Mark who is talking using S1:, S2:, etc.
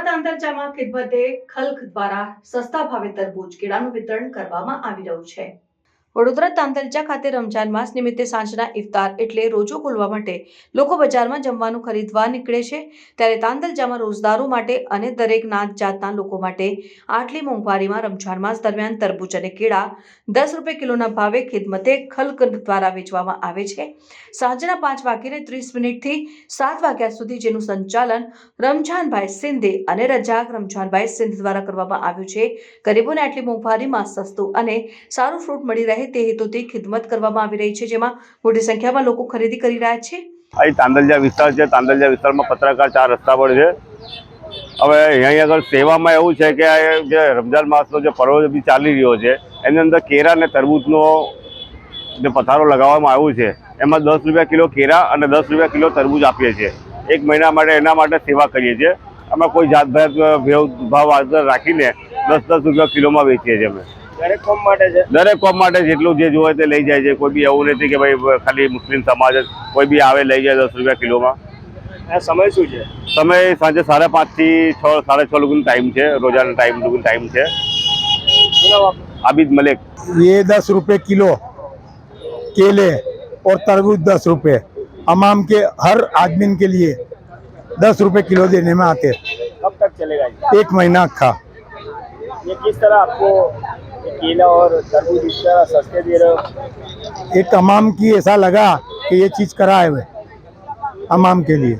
S1: તાંતરજામાં ખિદમતે ખલખ દ્વારા સસ્તા ભાવે તરબૂચ કેળાનું વિતરણ કરવામાં આવી રહ્યું છે. વડોદરા તાંતલચા ખાતે રમજાન માસ નિમિત્તે સાંજના ઇફતાર એટલે રોજો ખોલવા માટે લોકો બજારમાં જમવાનું ખરીદવા નીકળે છે. ત્યારે તાંતલચામાં રોજદારો માટે અને દરેક નાત જાતના લોકો માટે આટલી મોંઘવારીમાં રમજાન માસ દરમિયાન તરબૂચ અને કેળા દસ રૂપિયા કિલોના ભાવે ખિદમતે ખલક દ્વારા વેચવામાં આવે છે. સાંજના પાંચ વાગ્યે ત્રીસ મિનિટથી સાત વાગ્યા સુધી જેનું સંચાલન રમઝાનભાઈ સિંધે અને રજાક રમઝાનભાઈ સિંધ દ્વારા કરવામાં આવ્યું છે. ગરીબોને આટલી મોંઘવારીમાં સસ્તું અને સારું ફ્રૂટ મળી રહે તે હેતુથી ખિદમત કરવામાં આવી રહી છે, જેમાં મોટી સંખ્યામાં લોકો ખરીદી કરી રહ્યા છે.
S2: અહીં તાંદલજા વિસ્તાર છે. તાંદલજા વિસ્તારમાં પત્રકાર ચાર રસ્તા પર છે. હવે અહીં આગળ સેવામાં એવું છે કે આ જે રમજાન માસનો જે પર્વ બી ચાલી રહ્યો છે, એની અંદર કેરા અને તરબૂચનો જે પથારો લગાવવામાં આવ્યો છે, એમાં દસ રૂપિયા કિલો કેરા અને દસ રૂપિયા કિલો તરબૂચ આપીએ છીએ. એક મહિના માટે એના માટે સેવા કરીએ છીએ. અમે કોઈ જાતભાત ભાવ રાખીને દસ દસ રૂપિયા કિલોમાં વેચીએ છીએ અમે.
S3: દરેક કોમ માટે છે
S2: દરેક કોમ માટે જેટલું જે જોવે તે લઈ જાય છે કોઈ બી એવું નથી કે ભાઈ ખાલી મુસ્લિમ સમાજ જ કોઈ બી આવે લઈ જાય દસ રૂપિયા કિલોમાં
S3: આ સમય શું છે
S2: સમય સાંજે સાડા પાંચથી છ સાડા છ લોકોનો ટાઈમ છે રોજાના ટાઈમ લોકોનો ટાઈમ છે
S3: શું નામ આપનું?
S2: આબિદ મલેક
S4: ये दस रुपए किलो केले और तरबूज दस रुपए हमाम के हर आदमी के लिए दस रुपए किलो देने में आते
S3: कब तक चलेगा ये
S4: एक महीना का
S3: ये किस तरह आपको ये केला और तरबूज इस तरह सस्ते दे रहे हो
S4: एक हमाम की ऐसा लगा कि ये चीज कराए हुए हमाम के लिए